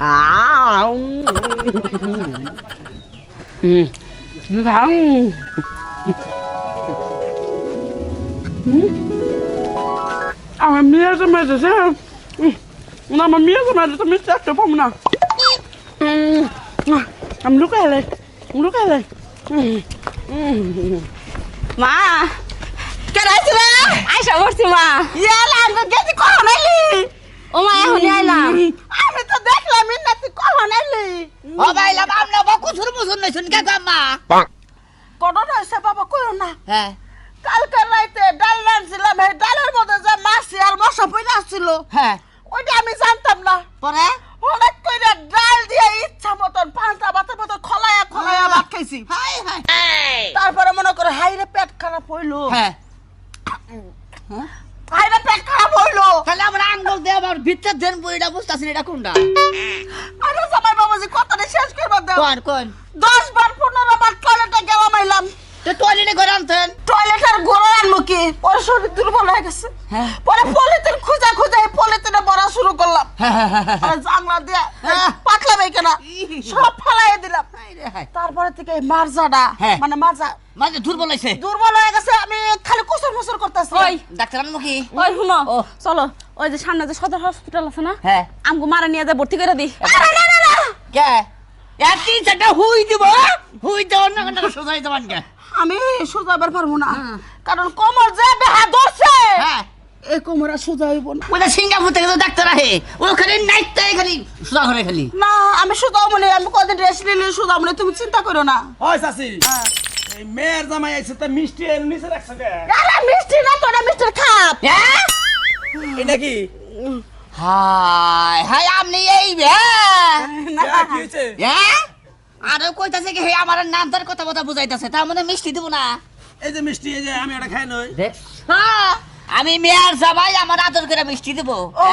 আউ হুম ভাং আমার মেয়ের জমা দিয়েছে না আমার মেয়ের জমা দিয়েছে আমি চারটে পাবো না উম, আমি লুকাই লাই লুকাই লাই মা কেনাইছিল আইসা করছি মা ইয়ালা আমি গেছি কখন আইলি ও মা এখনই আইলাম আমি তো দেখলাম না তুই কখন আইলি ও বাইলাম আমরা বা কুছুর মুছুর নাই শুন কে গাম্মা কখন হয়েছে বাবা কইও না। হ্যাঁ। কালকে রাইতে ডাল রাঁধছিলাম এই ডালের মধ্যে যে মাছি আর মশা পড়ে আসছিল হ্যাঁ। ওইটা আমি জানতাম না। পরে? অনেক কইরা ডাল দিয়ে ইচ্ছা মতন পাঁচটা বাতের মতন খলায়া খলায়া ভাত খাইছি। হাই হাই। তারপরে মনে করে হাইরে পেট খারাপ হইল হ্যাঁ? হাইরে পেট খারাপ হইল। তাহলে আমরা আঙ্গুল দিয়ে আমার ভিতর দেন বইটা বুঝতাছি এটা কোনটা? আরে জামাই বাবাজি কথাটা শেষ করবার দাও। কোন কোন? দশ বার পনেরো বার টয়লেটে গেলাম আইলাম। তো টয়লেটে করে আনতেন? টয়লেটের গোড়া আনব কি? পরে শরীর দুর্বল হয়ে গেছে। হ্যাঁ। পরে পলিথিন খুঁজা খুঁজা এই পলিথিনে শুরু করলাম। হ্যাঁ হ্যাঁ জাংলা দিয়ে হ্যাঁ। পাতলা সব ফালাই দিলাম। তারপরে থেকে মারজাটা। মানে মাজা মাঝে দুর্বল হয়েছে। দুর্বল হয়ে গেছে আমি খালি কুসুর মুসুর করতেছি। ওই ডাক্তার আনব কি ওই শুনো। ও। চলো ওই যে সামনে যে সদর হসপিটাল আছে না হ্যাঁ। আমগো মারা নিয়ে যায় ভর্তি করে দি না না না। কে? এক তিন চারটা হুই দিব হুই দেব না না সোজাই দেবান কে? আমি সোজাবার পারব না। কারণ কোমর যে বেহা ধরছে হ্যাঁ। এই কোমর আর সোজা হইব না। ওটা সিঙ্গাপুর থেকে তো ডাক্তার আহে ওখানে নাইটটাই খালি সোজা করে খালি। না আমি সোজাও মনে আমি কদিন রেস্ট নিলে সোজা মনে তুমি চিন্তা করো না। হয় চাচি এই মেয়ের জামাই আইছে তা মিষ্টি এর নিচে রাখছে আরে মিষ্টি না তোরা মিষ্টির খাপ। হ্যাঁ? এটা কি? হাই হাই আপনি এই হয়েছে হ্যাঁ? আরে কইতাছে কি হে আমার নাম তার কথা কথা বুঝাইতাছে তার মানে মিষ্টি দিব না। এই যে মিষ্টি এই যে আমি এটা খাই নই। হ্যাঁ, আমি মেয়ার জামাই আমার আদর করে মিষ্টি দিব। ও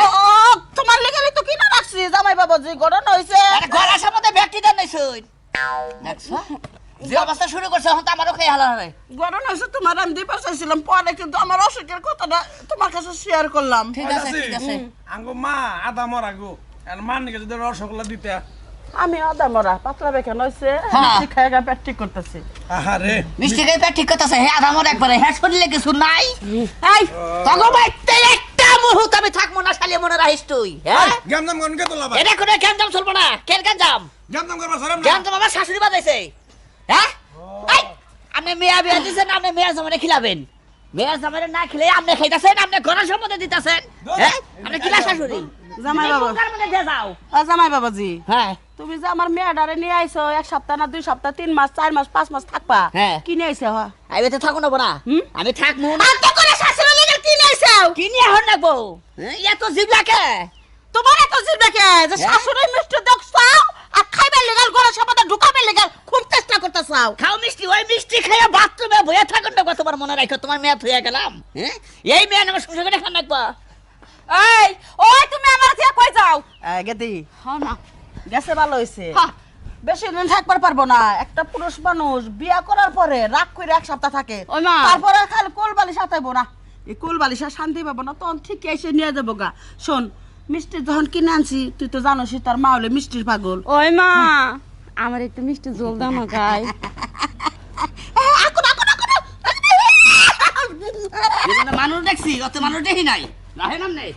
তোমার লেগে তো কিনা রাখছি জামাই বাবা যে গড়ন হইছে। আরে ঘরের সামনে ব্যক্তি দেন নাই শুন। দেখছ? যে। অবস্থা শুরু করছে এখন তো আমারও খেয়ে হালা হবে। গড়ন হইছে তোমার আমি চাইছিলাম পরে কিন্তু আমার অসুখের কথাটা তোমার কাছে শেয়ার করলাম। ঠিক আছে ঠিক আছে। আঙ্গো মা আদা মরা গো। আর মান নিকে যদি রসগোল্লা দিতে। আমি আদা মরা পাতলা বেখান হইছে হ্যাঁ। মিষ্টি খাই গা পেট ঠিক করতেছি। আহারে। মিষ্টি খেয়ে পেট ঠিক কথা হে আধা আমার একবারে হ্যাঁ শরীরে কিছু নাই? এই একটা মুহূর্ত আমি থাকব না শালিয়ে মনে রাখিস তুই হ্যাঁ? গ্যামদাম কোন কে তোলা ভাই এটা কোনো গ্যাঞ্জাম চলবো না কেন গ্যাঞ্জাম গ্যামদাম করবা সরম না। গ্যাঞ্জাম আমার শাশুড়ি বাজাইছে হ্যাঁ? এই, আপনি মেয়া বিয়া দিচ্ছেন আপনি মেয়ার জামানে খিলাবেন। মেয়ার জামানে না খেলে আপনি খাইতেছেন আপনি ঘরের সম্মতি দিতেছেন। হ্যাঁ? আপনি কিলা শাশুড়ি জামাই বাবা। তার মধ্যে দিয়ে যাও? জামাই বাবাজি। হ্যাঁ। তুমি যে আমার মেয়েটারে নিয়ে আইছো এক সপ্তাহ না দুই সপ্তাহ তিন মাস চার মাস পাঁচ মাস থাকবা। হ্যাঁ। কি নিয়ে আইছো আমি তো থাকো না বড়া আমি থাকব না। আর তো করে শাশুড়ি লেগে কি নিয়ে আইছো? কি নিয়ে হন রাখব এত জিবলাকে তোমার এত জিরবেকে যে? শাশুড়ি মিষ্টি দেখছ আর খাইবার লেগাল ঘরে সবাই ঢুকাবার লেগাল। চেষ্টা খাও মিষ্টি ওই মিষ্টি খেয়ে বাথরুমে থাকুন না তোমার মনে রাখো তোমার মেয়ে থুয়ে গেলাম। হ্যাঁ? এই মেয়ে আমার শ্বশুর করে খান রাখব এই ওই তুমি আমার থেকে কই যাও? গেদি। হ্যাঁ না। গেছে ভালো হইছে। বেশি দিন থাকবার পারব না। একটা পুরুষ মানুষ বিয়া করার পরে রাগ করে এক সপ্তাহ থাকে। তারপরে খালি কোল বালিশ হাতাইবো না। এই কোল বালিশ শান্তি পাবো না তখন ঠিক এসে নিয়ে যাব গা। শোন মিষ্টি যখন কিনে আনছি তুই তো জানোসই তার মা হলে মিষ্টির পাগল। ওই মা। আমার একটু মিষ্টি জল দাও না গাই মানুষ দেখছি অত মানুষ দেখি নাই। রাহে নাম নেই।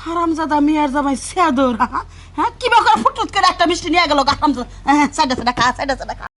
হারামজাদা মিয়ার জামাই সেদর হ্যাঁ? কি করে ফুটুত করে একটা মিষ্টি নিয়ে গেল হারামজাদা। হ্যাঁ সাইডে সাইডে খা সাইডে সাইডে খা।